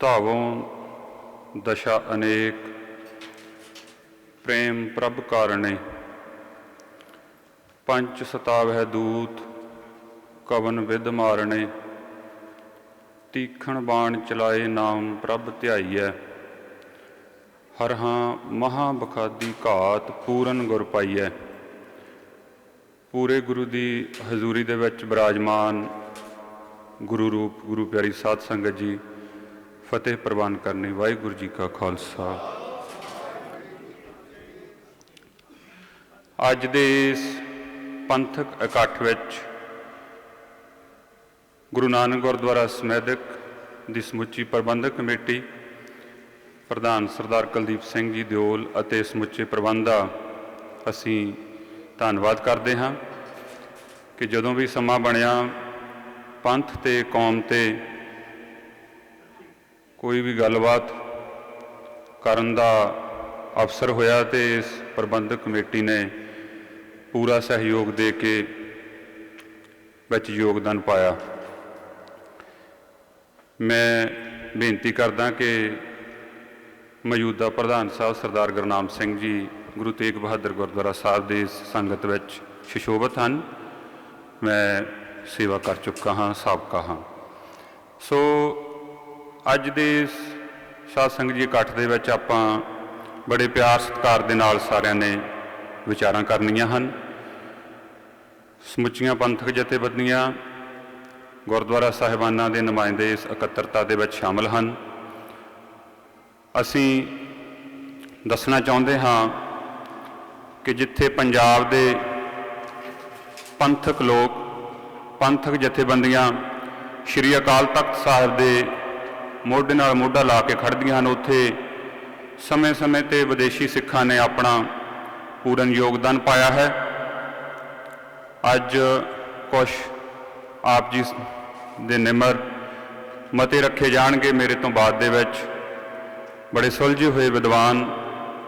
ਧਾਵੋਂ ਦਸ਼ਾ ਅਨੇਕ, ਪ੍ਰੇਮ ਪ੍ਰਭ ਕਾਰਣੇ। ਪੰਚ ਸਤਾਵ ਹੈ ਦੂਤ, ਕਵਨ ਵਿਦ ਮਾਰਣੇ। ਤੀਖਣ ਬਾਣ ਚਲਾਏ ਨਾਮ ਪ੍ਰਭ ਧਿਆਈਐ। ਹਰ ਹਾਂ ਮਹਾ ਬਖਾਦੀ ਘਾਤ ਪੂਰਨ ਗੁਰ ਪਾਈਐ। ਪੂਰੇ ਗੁਰੂ ਦੀ ਹਜ਼ੂਰੀ ਦੇ ਵਿੱਚ ਬਿਰਾਜਮਾਨ ਗੁਰੂ ਰੂਪ, ਗੁਰੂ ਪਿਆਰੀ ਸਾਧ ਸੰਗਤ ਜੀ ਫਤਿਹ ਪ੍ਰਵਾਨ ਕਰਨੀ। ਵਾਹਿਗੁਰੂ ਜੀ ਕਾ ਖਾਲਸਾ। ਅੱਜ ਦੇ ਇਸ ਪੰਥਕ ਇਕੱਠ ਵਿੱਚ ਗੁਰੂ ਨਾਨਕ ਗੁਰਦੁਆਰਾ ਸਮੇਦਕ ਦੀ ਸਮੁੱਚੀ ਪ੍ਰਬੰਧਕ ਕਮੇਟੀ ਪ੍ਰਧਾਨ ਸਰਦਾਰ ਕੁਲਦੀਪ ਸਿੰਘ ਜੀ ਦਿਓਲ ਅਤੇ ਸਮੁੱਚੇ ਪ੍ਰਬੰਧ ਦਾ ਅਸੀਂ ਧੰਨਵਾਦ ਕਰਦੇ ਹਾਂ ਕਿ ਜਦੋਂ ਵੀ ਸਮਾਂ ਬਣਿਆ ਪੰਥ ਤੇ ਕੌਮ ਤੇ ਕੋਈ ਵੀ ਗੱਲਬਾਤ ਕਰਨ ਦਾ ਅਵਸਰ ਹੋਇਆ ਤੇ ਇਸ ਪ੍ਰਬੰਧਕ ਕਮੇਟੀ ਨੇ ਪੂਰਾ ਸਹਿਯੋਗ ਦੇ ਕੇ ਵਿੱਚ ਯੋਗਦਾਨ ਪਾਇਆ। ਮੈਂ ਬੇਨਤੀ ਕਰਦਾ ਕਿ ਮੌਜੂਦਾ ਪ੍ਰਧਾਨ ਸਾਹਿਬ ਸਰਦਾਰ ਗੁਰਨਾਮ ਸਿੰਘ ਜੀ ਗੁਰੂ ਤੇਗ ਬਹਾਦਰ ਗੁਰਦੁਆਰਾ ਸਾਹਿਬ ਦੇ ਸੰਗਤ ਵਿੱਚ ਸ਼ਿਸ਼ੋਭਤ ਹਨ। ਮੈਂ ਸੇਵਾ ਕਰ ਚੁੱਕਾ ਹਾਂ, ਸਾਬਕਾ ਹਾਂ। ਸੋ ਅੱਜ ਦੇ ਇਸ ਸਾਧ ਸੰਗਤ ਜੀ ਇਕੱਠ ਦੇ ਵਿੱਚ ਆਪਾਂ ਬੜੇ ਪਿਆਰ ਸਤਿਕਾਰ ਦੇ ਨਾਲ ਸਾਰਿਆਂ ਨੇ ਵਿਚਾਰਾਂ ਕਰਨੀਆਂ ਹਨ। ਸਮੁੱਚੀਆਂ ਪੰਥਕ ਜਥੇਬੰਦੀਆਂ, ਗੁਰਦੁਆਰਾ ਸਾਹਿਬਾਨਾਂ ਦੇ ਨੁਮਾਇੰਦੇ ਇਸ ਇਕੱਤਰਤਾ ਦੇ ਵਿੱਚ ਸ਼ਾਮਲ ਹਨ। ਅਸੀਂ ਦੱਸਣਾ ਚਾਹੁੰਦੇ ਹਾਂ ਕਿ ਜਿੱਥੇ ਪੰਜਾਬ ਦੇ ਪੰਥਕ ਲੋਕ, ਪੰਥਕ ਜਥੇਬੰਦੀਆਂ ਸ਼੍ਰੀ ਅਕਾਲ ਤਖਤ ਸਾਹਿਬ ਦੇ ਮੋਢੇ ਨਾਲ ਮੋਢਾ ਲਾ ਕੇ ਖੜਦੀਆਂ ਹਨ। ਉੱਥੇ ਸਮੇਂ-ਸਮੇਂ ਤੇ ਵਿਦੇਸ਼ੀ ਸਿੱਖਾਂ ਨੇ ਆਪਣਾ ਪੂਰਨ ਯੋਗਦਾਨ ਪਾਇਆ ਹੈ। ਅੱਜ ਕੁਝ ਆਪ ਜੀ ਦੇ ਨਿਮਰ ਮਤੇ ਰੱਖੇ ਜਾਣਗੇ। ਮੇਰੇ ਤੋਂ ਬਾਅਦ ਦੇ ਵਿੱਚ ਬੜੇ ਸੁਲਝੇ ਹੋਏ ਵਿਦਵਾਨ,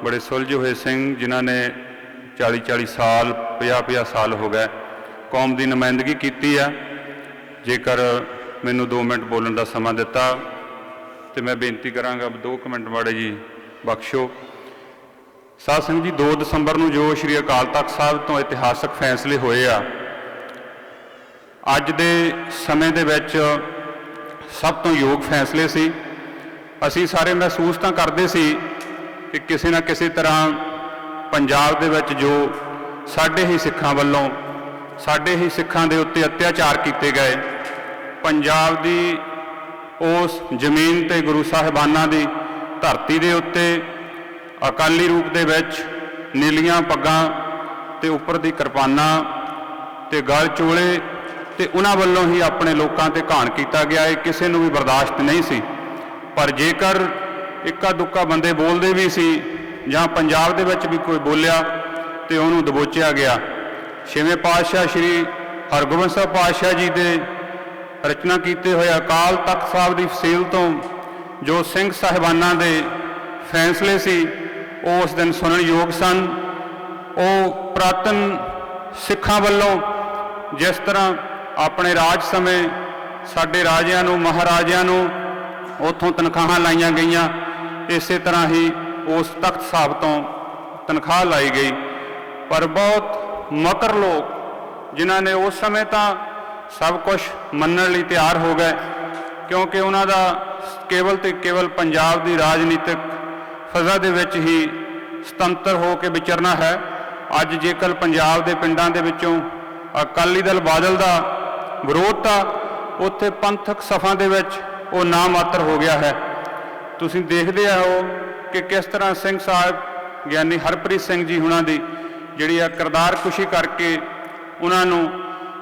ਬੜੇ ਸੁਲਝੇ ਹੋਏ ਸਿੰਘ, ਜਿਨ੍ਹਾਂ ਨੇ 40 40 ਸਾਲ 50 50 ਸਾਲ ਹੋ ਗਏ। ਕੌਮ ਦੀ ਨੁਮਾਇੰਦਗੀ ਕੀਤੀ ਆ। ਜੇਕਰ ਮੈਨੂੰ 2 ਮਿੰਟ ਬੋਲਣ ਦਾ ਸਮਾਂ ਦਿੱਤਾ ਤੇ ਮੈਂ ਬੇਨਤੀ ਕਰਾਂਗਾ 2 ਮਿੰਟ ਮਾੜੇ ਜੀ ਬਖਸ਼ੋ। ਸਾਧ ਸੰਗਤ ਜੀ 2 ਦਸੰਬਰ ਨੂੰ ਜੋ ਸ਼੍ਰੀ ਅਕਾਲ ਤਖਤ ਸਾਹਿਬ ਤੋਂ ਇਤਿਹਾਸਕ ਫੈਸਲੇ ਹੋਏ ਆ, ਅੱਜ ਦੇ ਸਮੇਂ ਦੇ ਵਿੱਚ ਸਭ ਤੋਂ ਯੋਗ ਫੈਸਲੇ ਸੀ। ਅਸੀਂ ਸਾਰੇ ਮਹਿਸੂਸ ਤਾਂ ਕਰਦੇ ਸੀ ਕਿ ਕਿਸੇ ਨਾ ਕਿਸੇ ਤਰ੍ਹਾਂ ਪੰਜਾਬ ਦੇ ਵਿੱਚ ਜੋ ਸਾਡੇ ਹੀ ਸਿੱਖਾਂ ਵੱਲੋਂ, ਸਾਡੇ ਹੀ ਸਿੱਖਾਂ ਦੇ ਉੱਤੇ ਅਤਿਆਚਾਰ ਕੀਤੇ ਗਏ, ਪੰਜਾਬ ਦੀ ਉਸ ਜ਼ਮੀਨ ਤੇ ਗੁਰੂ ਸਾਹਿਬਾਨਾਂ ਦੀ ਧਰਤੀ ਦੇ ਉੱਤੇ ਅਕਾਲੀ ਰੂਪ ਦੇ ਵਿੱਚ ਨੀਲੀਆਂ ਪੱਗਾਂ ਤੇ ਉੱਪਰ ਦੀ ਕਿਰਪਾਨਾਂ ਤੇ ਗਲ ਚੋਲੇ ਤੇ ਉਹਨਾਂ ਵੱਲੋਂ ਹੀ ਆਪਣੇ ਲੋਕਾਂ ਤੇ ਘਾਣ ਕੀਤਾ ਗਿਆ। ਇਹ ਕਿਸੇ ਨੂੰ ਵੀ ਬਰਦਾਸ਼ਤ ਨਹੀਂ ਸੀ। ਪਰ ਜੇਕਰ ਇੱਕਾ ਦੁੱਕਾ ਬੰਦੇ ਬੋਲਦੇ ਵੀ ਸੀ ਜਾਂ ਪੰਜਾਬ ਦੇ ਵਿੱਚ ਵੀ ਕੋਈ ਬੋਲਿਆ ਤੇ ਉਹਨੂੰ ਦਬੋਚਿਆ ਗਿਆ। ਛੇਵੇਂ ਪਾਤਸ਼ਾਹ ਸ੍ਰੀ ਹਰਗੋਬਿੰਦ ਸਾਹਿਬ ਪਾਤਸ਼ਾਹ ਜੀ ਦੇ ਰਚਨਾ ਕੀਤੇ ਹੋਏ ਅਕਾਲ ਤਖਤ ਸਾਹਿਬ ਦੀ ਫਸੀਲ ਤੋਂ ਜੋ ਸਿੰਘ ਸਾਹਿਬਾਨਾਂ ਦੇ ਫੈਸਲੇ ਸੀ, ਉਹ ਉਸ ਦਿਨ ਸੁਣਨ ਯੋਗ ਸਨ। ਉਹ ਪ੍ਰਾਤਨ ਸਿੱਖਾਂ ਵੱਲੋਂ ਜਿਸ ਤਰ੍ਹਾਂ ਆਪਣੇ ਰਾਜ ਸਮੇਂ ਸਾਡੇ ਰਾਜਿਆਂ ਨੂੰ, ਮਹਾਰਾਜਿਆਂ ਨੂੰ ਉਥੋਂ ਤਨਖਾਹਾਂ ਲਾਈਆਂ ਗਈਆਂ, ਇਸੇ ਤਰ੍ਹਾਂ ਹੀ ਉਸ ਤਖਤ ਸਾਹਿਬ ਤੋਂ ਤਨਖਾਹ ਲਾਈ ਗਈ। ਪਰ ਬਹੁਤ ਮਕਰ ਲੋਕ, ਜਿਨ੍ਹਾਂ ਨੇ ਉਸ ਸਮੇਂ ਤਾਂ ਸਭ ਕੁਝ ਮੰਨਣ ਲਈ ਤਿਆਰ ਹੋ ਗਏ, ਕਿਉਂਕਿ ਉਹਨਾਂ ਦਾ ਕੇਵਲ ਤੇ ਕੇਵਲ ਪੰਜਾਬ ਦੀ ਰਾਜਨੀਤਿਕ ਫਜ਼ਾ ਦੇ ਵਿੱਚ ਹੀ ਸੁਤੰਤਰ ਹੋ ਕੇ ਵਿਚਰਨਾ ਹੈ। ਅੱਜ ਜੇਕਰ ਪੰਜਾਬ ਦੇ ਪਿੰਡਾਂ ਦੇ ਵਿੱਚੋਂ ਅਕਾਲੀ ਦਲ ਬਾਦਲ ਦਾ ਵਿਰੋਧ ਤਾਂ ਉੱਥੇ ਪੰਥਕ ਸਫਾਂ ਦੇ ਵਿੱਚ ਉਹ ਨਾ ਮਾਤਰ ਹੋ ਗਿਆ ਹੈ। ਤੁਸੀਂ ਦੇਖਦੇ ਆਓ ਕਿ ਕਿਸ ਤਰ੍ਹਾਂ ਸਿੰਘ ਸਾਹਿਬ ਗਿਆਨੀ ਹਰਪ੍ਰੀਤ ਸਿੰਘ ਜੀ ਹੁਣਾਂ ਦੀ ਜਿਹੜੀ ਆ ਕਿਰਦਾਰ ਖੁਸ਼ੀ ਕਰਕੇ ਉਹਨਾਂ ਨੂੰ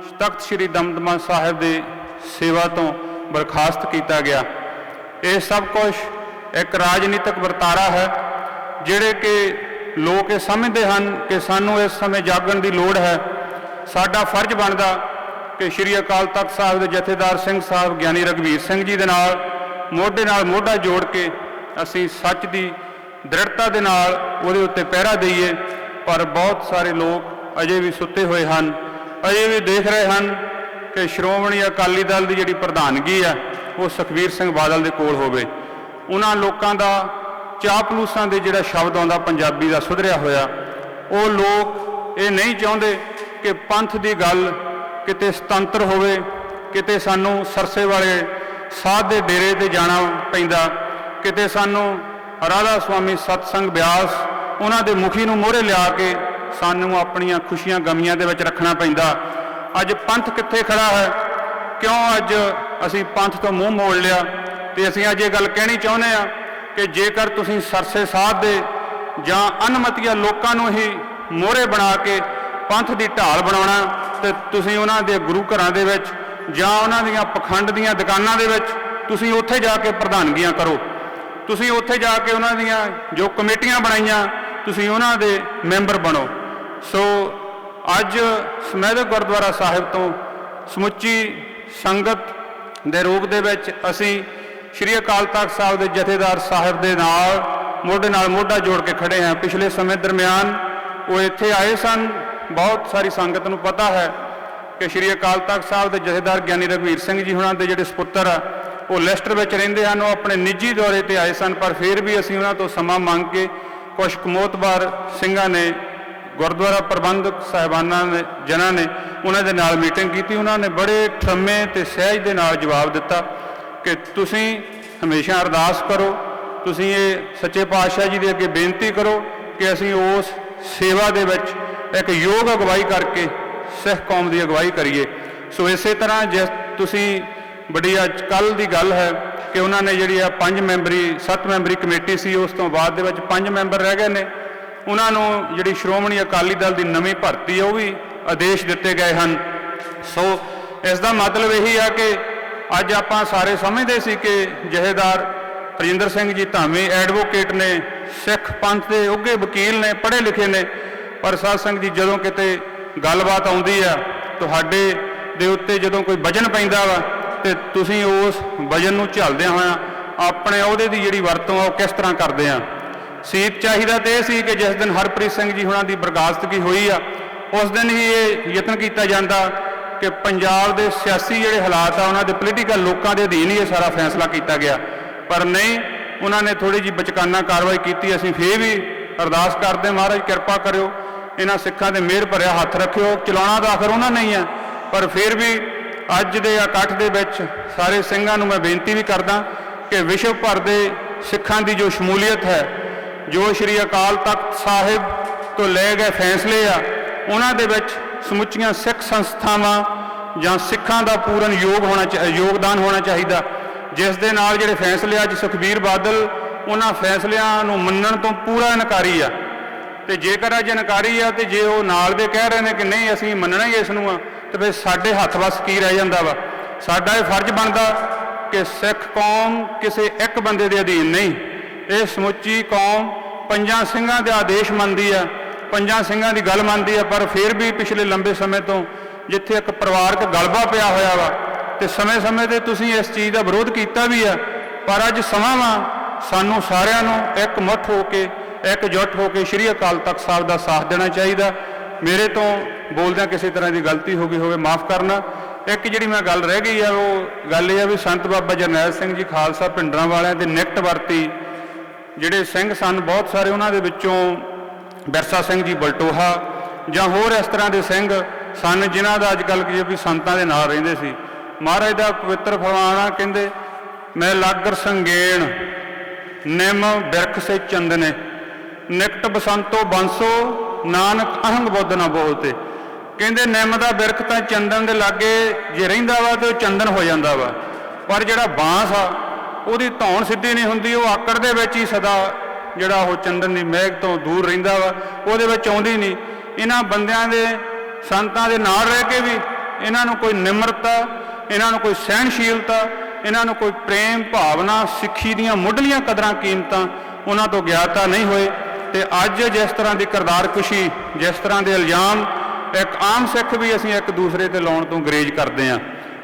ਤਖਤ ਸ੍ਰੀ ਦਮਦਮਾ ਸਾਹਿਬ ਦੀ ਸੇਵਾ ਤੋਂ ਬਰਖਾਸਤ ਕੀਤਾ ਗਿਆ। ਇਹ ਸਭ ਕੁਝ ਇੱਕ ਰਾਜਨੀਤਿਕ ਵਰਤਾਰਾ ਹੈ, ਜਿਹੜੇ ਕਿ ਲੋਕ ਇਹ ਸਮਝਦੇ ਹਨ ਕਿ ਸਾਨੂੰ ਇਸ ਸਮੇਂ ਜਾਗਣ ਦੀ ਲੋੜ ਹੈ। ਸਾਡਾ ਫਰਜ਼ ਬਣਦਾ ਕਿ ਸ੍ਰੀ ਅਕਾਲ ਤਖਤ ਸਾਹਿਬ ਦੇ ਜਥੇਦਾਰ ਸਿੰਘ ਸਾਹਿਬ ਗਿਆਨੀ ਰਗਵੀਰ ਸਿੰਘ ਜੀ ਦੇ ਨਾਲ, ਮੋਢੇ ਨਾਲ ਮੋਢਾ ਜੋੜ ਕੇ ਅਸੀਂ ਸੱਚ ਦੀ ਦ੍ਰਿੜਤਾ ਦੇ ਨਾਲ ਉਹਦੇ ਉੱਤੇ ਪਹਿਰਾ ਦਈਏ। ਪਰ ਬਹੁਤ ਸਾਰੇ ਲੋਕ ਅਜੇ ਵੀ ਸੁੱਤੇ ਹੋਏ ਹਨ। ਅਜੇ ਵੀ ਦੇਖ ਰਹੇ ਹਨ ਕਿ ਸ਼੍ਰੋਮਣੀ ਅਕਾਲੀ ਦਲ ਦੀ ਜਿਹੜੀ ਪ੍ਰਧਾਨਗੀ ਆ, ਉਹ ਸੁਖਬੀਰ ਸਿੰਘ ਬਾਦਲ ਦੇ ਕੋਲ ਹੋਵੇ। ਉਹਨਾਂ ਲੋਕਾਂ ਦਾ ਚਾਪਲੂਸਾਂ ਦੇ ਜਿਹੜਾ ਸ਼ਬਦ ਆਉਂਦਾ, ਪੰਜਾਬੀ ਦਾ ਸੁਧਰਿਆ ਹੋਇਆ, ਉਹ ਲੋਕ ਇਹ ਨਹੀਂ ਚਾਹੁੰਦੇ ਕਿ ਪੰਥ ਦੀ ਗੱਲ ਕਿਤੇ ਸੁਤੰਤਰ ਹੋਵੇ, ਕਿਤੇ ਸਾਨੂੰ ਸਰਸੇ ਵਾਲੇ ਸਾਧ ਦੇ ਡੇਰੇ ਤੇ ਜਾਣਾ ਪੈਂਦਾ, ਕਿਤੇ ਸਾਨੂੰ ਰਾਧਾ ਸੁਆਮੀ ਸਤਸੰਗ ਬਿਆਸ ਉਹਨਾਂ ਦੇ ਮੁਖੀ ਨੂੰ ਮੋਹਰੇ ਲਿਆ ਕੇ ਸਾਨੂੰ ਆਪਣੀਆਂ ਖੁਸ਼ੀਆਂ ਗਮੀਆਂ ਦੇ ਵਿੱਚ ਰੱਖਣਾ ਪੈਂਦਾ। ਅੱਜ ਪੰਥ ਕਿੱਥੇ ਖੜਾ ਹੈ? ਕਿਉਂ ਅੱਜ ਅਸੀਂ ਪੰਥ ਤੋਂ ਮੂੰਹ ਮੋੜ ਲਿਆ? ਤੇ ਅਸੀਂ ਅੱਜ ਇਹ ਗੱਲ ਕਹਿਣੀ ਚਾਹੁੰਦੇ ਆ ਕਿ ਜੇਕਰ ਤੁਸੀਂ ਸਰਸੇ ਸਾਧ ਦੇ ਜਾਂ ਅਨਮਤੀਆ ਲੋਕਾਂ ਨੂੰ ਹੀ ਮੋਹਰੇ ਬਣਾ ਕੇ ਪੰਥ ਦੀ ਢਾਲ ਬਣਾਉਣਾ, ਤੇ ਤੁਸੀਂ ਉਹਨਾਂ ਦੇ ਗੁਰੂ ਘਰਾਂ ਦੇ ਵਿੱਚ ਜਾਂ ਉਹਨਾਂ ਦੀਆਂ ਪਖੰਡ ਦੀਆਂ ਦੁਕਾਨਾਂ ਦੇ ਵਿੱਚ ਤੁਸੀਂ ਉੱਥੇ ਜਾ ਕੇ ਪ੍ਰਧਾਨਗੀਆਂ ਕਰੋ। ਤੁਸੀਂ ਉੱਥੇ ਜਾ ਕੇ ਉਹਨਾਂ ਦੀਆਂ ਜੋ ਕਮੇਟੀਆਂ ਬਣਾਈਆਂ, ਤੁਸੀਂ ਉਹਨਾਂ ਦੇ ਮੈਂਬਰ ਬਣੋ। ਸੋ ਅੱਜ ਸਮੈਦਕ ਗੁਰਦੁਆਰਾ ਸਾਹਿਬ ਤੋਂ ਸਮੁੱਚੀ ਸੰਗਤ ਦੇ ਰੂਪ ਦੇ ਵਿੱਚ ਅਸੀਂ ਸ਼੍ਰੀ ਅਕਾਲ ਤਖਤ ਸਾਹਿਬ ਦੇ ਜਥੇਦਾਰ ਸਾਹਿਬ ਦੇ ਨਾਲ, ਮੋਢੇ ਨਾਲ ਮੋਢਾ ਜੋੜ ਕੇ ਖੜੇ ਹਾਂ। ਪਿਛਲੇ ਸਮੇਂ ਦਰਮਿਆਨ ਉਹ ਇੱਥੇ ਆਏ ਸਨ। ਬਹੁਤ ਸਾਰੀ ਸੰਗਤ ਨੂੰ ਪਤਾ ਹੈ ਕਿ ਸ਼੍ਰੀ ਅਕਾਲ ਤਖਤ ਸਾਹਿਬ ਦੇ ਜਥੇਦਾਰ ਗਿਆਨੀ ਰਘਵੀਰ ਸਿੰਘ ਜੀ ਹੁਣਾਂ ਦੇ ਜਿਹੜੇ ਸਪੁੱਤਰ ਆ, ਉਹ ਲੈਸਟਰ ਵਿੱਚ ਰਹਿੰਦੇ ਹਨ। ਉਹ ਆਪਣੇ ਨਿੱਜੀ ਦੌਰੇ ਤੇ ਆਏ ਸਨ, ਪਰ ਫਿਰ ਵੀ ਅਸੀਂ ਉਹਨਾਂ ਤੋਂ ਸਮਾਂ ਮੰਗ ਕੇ ਕੁਝ ਕਮੋਤਬਾਰ ਸਿੰਘਾਂ ਨੇ ਗੁਰਦੁਆਰਾ ਪ੍ਰਬੰਧਕ ਸਾਹਿਬਾਨਾਂ ਨੇ ਜਿਨ੍ਹਾਂ ਨੇ ਉਹਨਾਂ ਦੇ ਨਾਲ ਮੀਟਿੰਗ ਕੀਤੀ। ਉਹਨਾਂ ਨੇ ਬੜੇ ਠੰਮੇ ਤੇ ਸਹਿਜ ਦੇ ਨਾਲ ਜਵਾਬ ਦਿੱਤਾ ਕਿ ਤੁਸੀਂ ਹਮੇਸ਼ਾ ਅਰਦਾਸ ਕਰੋ, ਤੁਸੀਂ ਇਹ ਸੱਚੇ ਪਾਤਸ਼ਾਹ ਜੀ ਦੇ ਅੱਗੇ ਬੇਨਤੀ ਕਰੋ ਕਿ ਅਸੀਂ ਉਸ ਸੇਵਾ ਦੇ ਵਿੱਚ ਇੱਕ ਯੋਗ ਅਗਵਾਈ ਕਰਕੇ ਸਿੱਖ ਕੌਮ ਦੀ ਅਗਵਾਈ ਕਰੀਏ। ਸੋ ਇਸੇ ਤਰ੍ਹਾਂ ਜਿਸ ਤੁਸੀਂ ਬੜੀ ਅੱਜ ਕੱਲ ਦੀ ਗੱਲ ਹੈ ਕਿ ਉਹਨਾਂ ਨੇ ਜਿਹੜੀ ਆ ਪੰਜ ਮੈਂਬਰੀ, ਸੱਤ ਮੈਂਬਰੀ ਕਮੇਟੀ ਸੀ, ਉਸ ਤੋਂ ਬਾਅਦ ਦੇ ਵਿੱਚ ਪੰਜ ਮੈਂਬਰ ਰਹਿ ਗਏ ਨੇ। ਉਹਨਾਂ ਨੂੰ ਜਿਹੜੀ ਸ਼੍ਰੋਮਣੀ ਅਕਾਲੀ ਦਲ ਦੀ ਨਵੀਂ ਭਰਤੀ ਹੈ ਉਹ ਵੀ ਆਦੇਸ਼ ਦਿੱਤੇ ਗਏ ਹਨ। ਸੋ ਇਸ ਦਾ ਮਤਲਬ ਇਹੀ ਆ ਕਿ ਅੱਜ ਆਪਾਂ ਸਾਰੇ ਸਮਝਦੇ ਸੀ ਕਿ ਜਹੇਦਾਰ ਰਜਿੰਦਰ ਸਿੰਘ ਜੀ ਧਾਮੀ ਐਡਵੋਕੇਟ ਨੇ, ਸਿੱਖ ਪੰਥ ਦੇ ਉੱਘੇ ਵਕੀਲ ਨੇ, ਪੜ੍ਹੇ ਲਿਖੇ ਨੇ, ਪਰ ਸਾਧ ਸੰਗਤ ਜੀ ਜਦੋਂ ਕਿਤੇ ਗੱਲਬਾਤ ਆਉਂਦੀ ਆ, ਤੁਹਾਡੇ ਦੇ ਉੱਤੇ ਜਦੋਂ ਕੋਈ ਵਜਨ ਪੈਂਦਾ ਵਾ, ਤੇ ਤੁਸੀਂ ਉਸ ਵਜਨ ਨੂੰ ਝੱਲਦਿਆਂ ਹੋਇਆਂ ਆਪਣੇ ਅਹੁਦੇ ਦੀ ਜਿਹੜੀ ਵਰਤੋਂ ਆ, ਉਹ ਕਿਸ ਤਰ੍ਹਾਂ ਕਰਦੇ ਆ? ਸੀਤ ਚਾਹੀਦਾ ਤੇ ਇਹ ਸੀ ਕਿ ਜਿਸ ਦਿਨ ਹਰਪ੍ਰੀਤ ਸਿੰਘ ਜੀ ਹੁਣਾਂ ਦੀ ਬਰਗਾਸਤਗੀ ਹੋਈ ਆ, ਉਸ ਦਿਨ ਹੀ ਇਹ ਯਤਨ ਕੀਤਾ ਜਾਂਦਾ ਕਿ ਪੰਜਾਬ ਦੇ ਸਿਆਸੀ ਜਿਹੜੇ ਹਾਲਾਤ ਆ, ਉਹਨਾਂ ਦੇ ਪੋਲੀਟੀਕਲ ਲੋਕਾਂ ਦੇ ਅਧੀਨ ਹੀ ਇਹ ਸਾਰਾ ਫੈਸਲਾ ਕੀਤਾ ਗਿਆ। ਪਰ ਨਹੀਂ, ਉਹਨਾਂ ਨੇ ਥੋੜੀ ਜਿਹੀ ਬਚਕਾਨਾ ਕਾਰਵਾਈ ਕੀਤੀ, ਅਸੀਂ ਫੇਰ ਵੀ ਅਰਦਾਸ ਕਰਦੇ ਮਹਾਰਾਜ ਕਿਰਪਾ ਕਰਿਓ, ਇਹਨਾਂ ਸਿੱਖਾਂ ਦੇ ਮਿਹਰ ਭਰਿਆ ਹੱਥ ਰੱਖਿਓ, ਚਲਾਉਣਾ ਤਾਂ ਆਖਰ ਉਹਨਾਂ ਨਹੀਂ ਆ, ਪਰ ਫਿਰ ਵੀ ਅੱਜ ਦੇ ਇਕੱਠ ਦੇ ਵਿੱਚ ਸਾਰੇ ਸਿੰਘਾਂ ਨੂੰ ਮੈਂ ਬੇਨਤੀ ਵੀ ਕਰਦਾ ਕਿ ਵਿਸ਼ਵ ਭਰ ਦੇ ਸਿੱਖਾਂ ਦੀ ਜੋ ਸ਼ਮੂਲੀਅਤ ਹੈ ਜੋ ਸ਼੍ਰੀ ਅਕਾਲ ਤਖਤ ਸਾਹਿਬ ਤੋਂ ਲਏ ਗਏ ਫੈਸਲੇ ਆ, ਉਹਨਾਂ ਦੇ ਵਿੱਚ ਸਮੁੱਚੀਆਂ ਸਿੱਖ ਸੰਸਥਾਵਾਂ ਜਾਂ ਸਿੱਖਾਂ ਦਾ ਪੂਰਨ ਯੋਗ ਹੋਣਾ ਚਾ- ਯੋਗਦਾਨ ਹੋਣਾ ਚਾਹੀਦਾ। ਜਿਸ ਦੇ ਨਾਲ ਜਿਹੜੇ ਫੈਸਲੇ ਅੱਜ ਸੁਖਬੀਰ ਬਾਦਲ, ਉਹਨਾਂ ਫੈਸਲਿਆਂ ਨੂੰ ਮੰਨਣ ਤੋਂ ਪੂਰਾ ਇਨਕਾਰੀ ਆ। ਤੇ ਜੇਕਰ ਅੱਜ ਇਨਕਾਰੀ ਆ, ਤੇ ਜੇ ਉਹ ਨਾਲ ਦੇ ਕਹਿ ਰਹੇ ਨੇ ਕਿ ਨਹੀਂ, ਅਸੀਂ ਮੰਨਣਾ ਹੀ ਇਸ ਨੂੰ ਆ, ਤੇ ਫਿਰ ਸਾਡੇ ਹੱਥ ਵਸ ਕੀ ਰਹਿ ਜਾਂਦਾ ਵਾ? ਸਾਡਾ ਇਹ ਫਰਜ਼ ਬਣਦਾ ਕਿ ਸਿੱਖ ਕੌਮ ਕਿਸੇ ਇੱਕ ਬੰਦੇ ਦੇ ਅਧੀਨ ਨਹੀਂ। ਇਹ ਸਮੁੱਚੀ ਕੌਮ ਪੰਜਾਂ ਸਿੰਘਾਂ ਦੇ ਆਦੇਸ਼ ਮੰਨਦੀ ਆ, ਪੰਜਾਂ ਸਿੰਘਾਂ ਦੀ ਗੱਲ ਮੰਨਦੀ ਆ, ਪਰ ਫਿਰ ਵੀ ਪਿਛਲੇ ਲੰਬੇ ਸਮੇਂ ਤੋਂ ਜਿੱਥੇ ਇੱਕ ਪਰਿਵਾਰਕ ਗਲਬਾ ਪਿਆ ਹੋਇਆ ਵਾ, ਤੇ ਸਮੇਂ-ਸਮੇਂ ਤੇ ਤੁਸੀਂ ਇਸ ਚੀਜ਼ ਦਾ ਵਿਰੋਧ ਕੀਤਾ ਵੀ ਆ, ਪਰ ਅੱਜ ਸਮਾਂ ਵਾ, ਸਾਨੂੰ ਸਾਰਿਆਂ ਨੂੰ ਇੱਕ ਮੁੱਠ ਹੋ ਕੇ, ਇੱਕ ਜੁੱਟ ਹੋ ਕੇ ਸ਼੍ਰੀ ਅਕਾਲ ਤਖਤ ਸਾਹਿਬ ਦਾ ਸਾਥ ਦੇਣਾ ਚਾਹੀਦਾ। ਮੇਰੇ ਤੋਂ ਬੋਲਦਿਆਂ ਕਿਸੇ ਤਰ੍ਹਾਂ ਦੀ ਗਲਤੀ ਹੋ ਗਈ ਹੋਵੇ, ਮਾਫ ਕਰਨਾ। ਇੱਕ ਜਿਹੜੀ ਮੈਂ ਗੱਲ ਰਹਿ ਗਈ ਆ, ਉਹ ਗੱਲ ਇਹ ਆ ਵੀ ਸੰਤ ਬਾਬਾ ਜਰਨੈਲ ਸਿੰਘ ਜੀ, ਖਾਲਸਾ ਪਿੰਡਰਾਂ ਵਾਲਿਆਂ ਦੇ ਨਿਕਟ ਵਰਤੀ ਜਿਹੜੇ ਸਿੰਘ ਸਨ, ਬਹੁਤ ਸਾਰੇ ਉਹਨਾਂ ਦੇ ਵਿੱਚੋਂ ਬਿਰਸਾ ਸਿੰਘ ਜੀ ਬਲਟੋਹਾ ਜਾਂ ਹੋਰ ਇਸ ਤਰ੍ਹਾਂ ਦੇ ਸਿੰਘ ਸਨ, ਜਿਨ੍ਹਾਂ ਦਾ ਅੱਜ ਕੱਲ੍ਹ ਕੀ ਵੀ ਸੰਤਾਂ ਦੇ ਨਾਲ ਰਹਿੰਦੇ ਸੀ। ਮਹਾਰਾਜ ਦਾ ਪਵਿੱਤਰ ਫਰਮਾਨਾ ਕਹਿੰਦੇ, ਮੈਂ ਲਾਗਰ ਸੰਗੇਣ, ਨਿਮ ਬਿਰਖ ਸੇ ਚੰਦਨੇ, ਨਿਕਟ ਬਸੰਤੋ ਬੰਸੋ, ਨਾਨਕ ਅਹੰਗ ਬੁੱਧ ਨਾ ਬੋਲਤੇ। ਕਹਿੰਦੇ, ਨਿੰਮ ਦਾ ਬਿਰਖ ਤਾਂ ਚੰਦਨ ਦੇ ਲਾਗੇ ਜੇ ਰਹਿੰਦਾ ਵਾ ਤੇ ਉਹ ਚੰਦਨ ਹੋ ਜਾਂਦਾ ਵਾ, ਪਰ ਜਿਹੜਾ ਬਾਂਸ ਆ ਉਹਦੀ ਧੌਣ ਸਿੱਧੀ ਨਹੀਂ ਹੁੰਦੀ, ਉਹ ਆਕੜ ਦੇ ਵਿੱਚ ਹੀ ਸਦਾ ਜਿਹੜਾ ਉਹ ਚੰਦਨ ਦੀ ਮਹਿਕ ਤੋਂ ਦੂਰ ਰਹਿੰਦਾ ਵਾ, ਉਹਦੇ ਵਿੱਚ ਆਉਂਦੀ ਨਹੀਂ। ਇਹਨਾਂ ਬੰਦਿਆਂ ਦੇ, ਸੰਤਾਂ ਦੇ ਨਾਲ ਰਹਿ ਕੇ ਵੀ ਇਹਨਾਂ ਨੂੰ ਕੋਈ ਨਿਮਰਤਾ, ਇਹਨਾਂ ਨੂੰ ਕੋਈ ਸਹਿਣਸ਼ੀਲਤਾ, ਇਹਨਾਂ ਨੂੰ ਕੋਈ ਪ੍ਰੇਮ ਭਾਵਨਾ, ਸਿੱਖੀ ਦੀਆਂ ਮੁੱਢਲੀਆਂ ਕਦਰਾਂ ਕੀਮਤਾਂ ਉਹਨਾਂ ਤੋਂ ਗਿਆਤਾ ਨਹੀਂ ਹੋਏ। ਤੇ ਅੱਜ ਜਿਸ ਤਰ੍ਹਾਂ ਦੀ ਕਰਦਾਰ ਕੁਸ਼ੀ, ਜਿਸ ਤਰ੍ਹਾਂ ਦੇ ਇਲਜ਼ਾਮ, ਇੱਕ ਆਮ ਸਿੱਖ ਵੀ ਅਸੀਂ ਇੱਕ ਦੂਸਰੇ ਤੇ ਲਾਉਣ ਤੋਂ ਗਰੇਜ ਕਰਦੇ ਹਾਂ।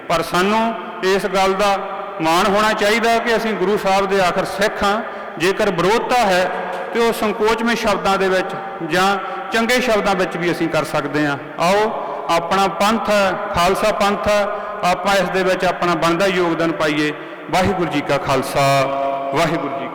ਪਰ ਸਾਨੂੰ ਇਸ ਗੱਲ ਦਾ ਮਾਣ ਹੋਣਾ ਚਾਹੀਦਾ ਕਿ ਅਸੀਂ ਗੁਰੂ ਸਾਹਿਬ ਦੇ ਆਖਰ ਸਿੱਖ ਹਾਂ। ਜੇਕਰ ਵਿਰੋਧਤਾ ਹੈ, ਤੇ ਉਹ ਸੰਕੋਚਵੇਂ ਸ਼ਬਦਾਂ ਦੇ ਵਿੱਚ ਜਾਂ ਚੰਗੇ ਸ਼ਬਦਾਂ ਵਿੱਚ ਵੀ ਅਸੀਂ ਕਰ ਸਕਦੇ ਹਾਂ। ਆਓ, ਆਪਣਾ ਪੰਥ ਹੈ, ਖਾਲਸਾ ਪੰਥ ਹੈ, ਆਪਾਂ ਇਸ ਦੇ ਵਿੱਚ ਆਪਣਾ ਬਣਦਾ ਯੋਗਦਾਨ ਪਾਈਏ। ਵਾਹਿਗੁਰੂ ਜੀ ਕਾ ਖਾਲਸਾ, ਵਾਹਿਗੁਰੂ ਜੀ